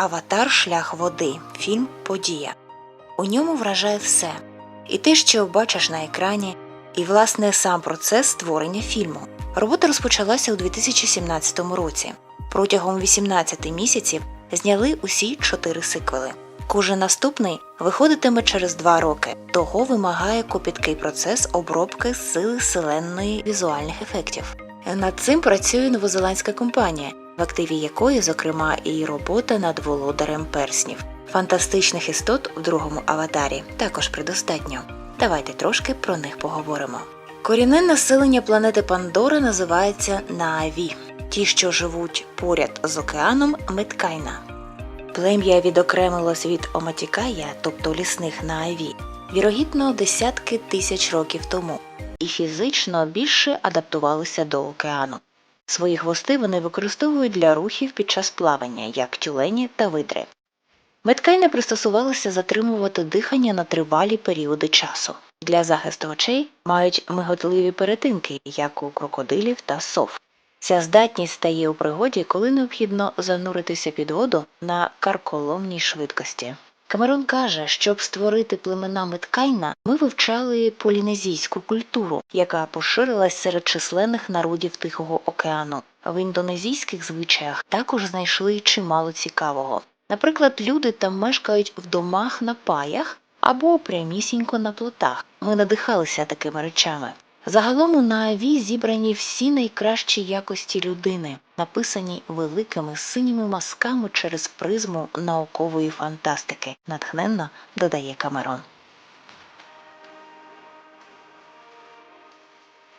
Аватар Шлях води. Фільм Подія. У ньому вражає все. І те, що бачиш на екрані, і власне сам процес створення фільму. Робота розпочалася у 2017 році. Протягом 18 місяців зняли усі чотири сиквели. Кожен наступний виходитиме через два роки. Того вимагає копіткий процес обробки сили селенної візуальних ефектів. Над цим працює новозеландська компанія, в активі якої, зокрема, і робота над володарем перснів. Фантастичних істот в другому аватарі також предостатньо. Давайте трошки про них поговоримо. Корінне населення планети Пандора називається Нааві, ті, що живуть поряд з океаном Меткайна. Плем'я відокремилось від Оматікая, тобто лісних Нааві, вірогідно десятки тисяч років тому, і фізично більше адаптувалися до океану. Свої хвости вони використовують для рухів під час плавання, як тюлені та видри. Меткайни пристосувалися затримувати дихання на тривалі періоди часу. Для захисту очей мають миготливі перетинки, як у крокодилів та сов. Ця здатність стає у пригоді, коли необхідно зануритися під воду на карколомній швидкості. Камерон каже, щоб створити племена Меткайна, ми вивчали полінезійську культуру, яка поширилась серед численних народів Тихого океану. В індонезійських звичаях також знайшли чимало цікавого. Наприклад, люди там мешкають в домах на паях або прямісінько на плотах. Ми надихалися такими речами. Загалом у Нааві зібрані всі найкращі якості людини, написані великими синіми мазками через призму наукової фантастики, натхненно додає Камерон.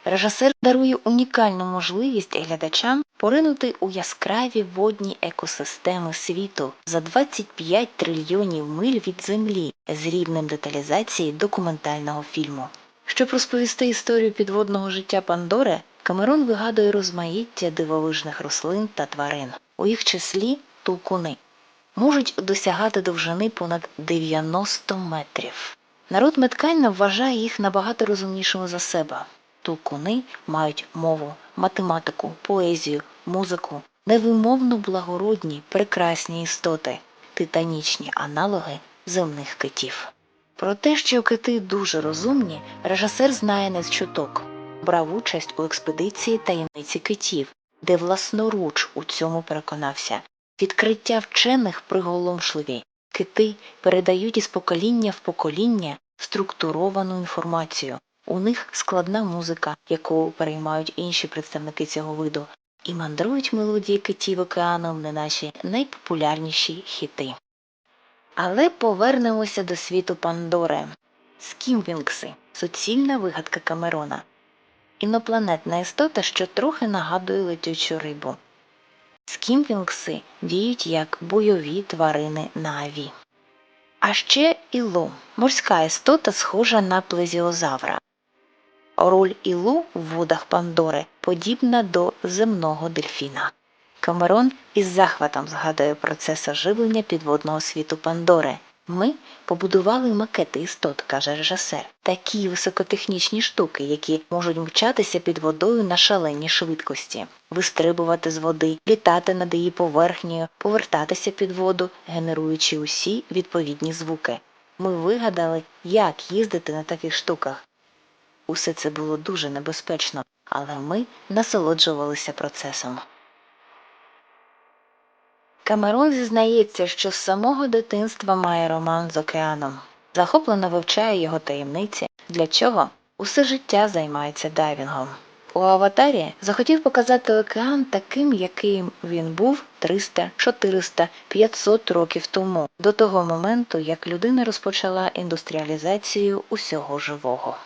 Режисер дарує унікальну можливість глядачам поринути у яскраві водні екосистеми світу за 25 трильйонів миль від землі з рівнем деталізації документального фільму. Щоб розповісти історію підводного життя Пандори, Камерон вигадує розмаїття дивовижних рослин та тварин, у їх числі тулкуни, можуть досягати довжини понад 90 метрів. Народ Меткайна вважає їх набагато розумнішими за себе. Тулкуни мають мову, математику, поезію, музику, невимовно благородні, прекрасні істоти, титанічні аналоги земних китів. Про те, що кити дуже розумні, режисер знає не з чуток. Брав участь у експедиції таємниці китів, де власноруч у цьому переконався. Відкриття вчених приголомшливі. Кити передають із покоління в покоління структуровану інформацію. У них складна музика, яку переймають інші представники цього виду, і мандрують мелодії китів океаном не наші найпопулярніші хіти. Але повернемося до світу Пандори. Скімвінгси суцільна вигадка Камерона. Інопланетна істота, що трохи нагадує летючу рибу. Скімвінгси діють як бойові тварини Наві. А ще Ілу морська істота, схожа на плезіозавра. Роль Ілу в водах Пандори подібна до земного дельфіна. Камерон із захватом згадує процес оживлення підводного світу Пандори. Ми побудували макети істот, каже режисер, такі високотехнічні штуки, які можуть мчатися під водою на шаленій швидкості, вистрибувати з води, літати над її поверхнею, повертатися під воду, генеруючи усі відповідні звуки. Ми вигадали, як їздити на таких штуках. Усе це було дуже небезпечно, але ми насолоджувалися процесом. Камерон зізнається, що з самого дитинства має роман з океаном. Захоплено вивчає його таємниці, для чого усе життя займається дайвінгом. У аватарі захотів показати океан таким, яким він був 300, 400, 500 років тому, до того моменту, як людина розпочала індустріалізацію усього живого.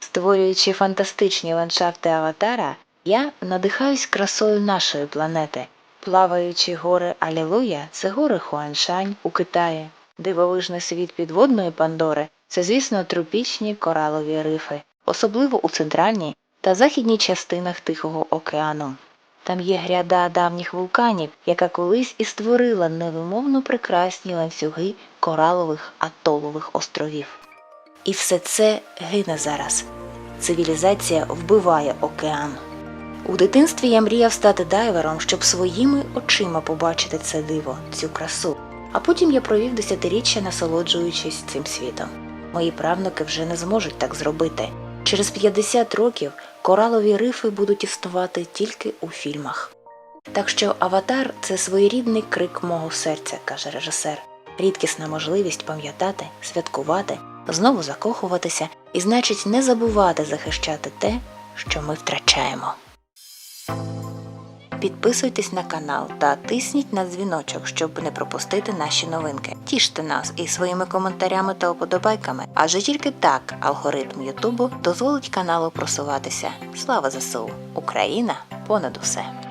Створюючи фантастичні ландшафти аватара, я надихаюсь красою нашої планети. Плаваючі гори Алілуя це гори Хуаншань у Китаї. Дивовижний світ підводної Пандори це, звісно, тропічні коралові рифи, особливо у центральній та західній частинах Тихого океану. Там є гряда давніх вулканів, яка колись і створила невимовно прекрасні ланцюги коралових атолових островів. І все це гине зараз. Цивілізація вбиває океан. У дитинстві я мріяв стати дайвером, щоб своїми очима побачити це диво, цю красу. А потім я провів десятиріччя, насолоджуючись цим світом. Мої правнуки вже не зможуть так зробити. Через 50 років коралові рифи будуть існувати тільки у фільмах. Так що аватар це своєрідний крик мого серця, каже режисер. Рідкісна можливість пам'ятати, святкувати, знову закохуватися і, значить, не забувати захищати те, що ми втрачаємо. Підписуйтесь на канал та тисніть на дзвіночок, щоб не пропустити наші новинки. Тіште нас і своїми коментарями та оподобайками, адже тільки так алгоритм Ютубу дозволить каналу просуватися. Слава ЗСУ! Україна понад усе!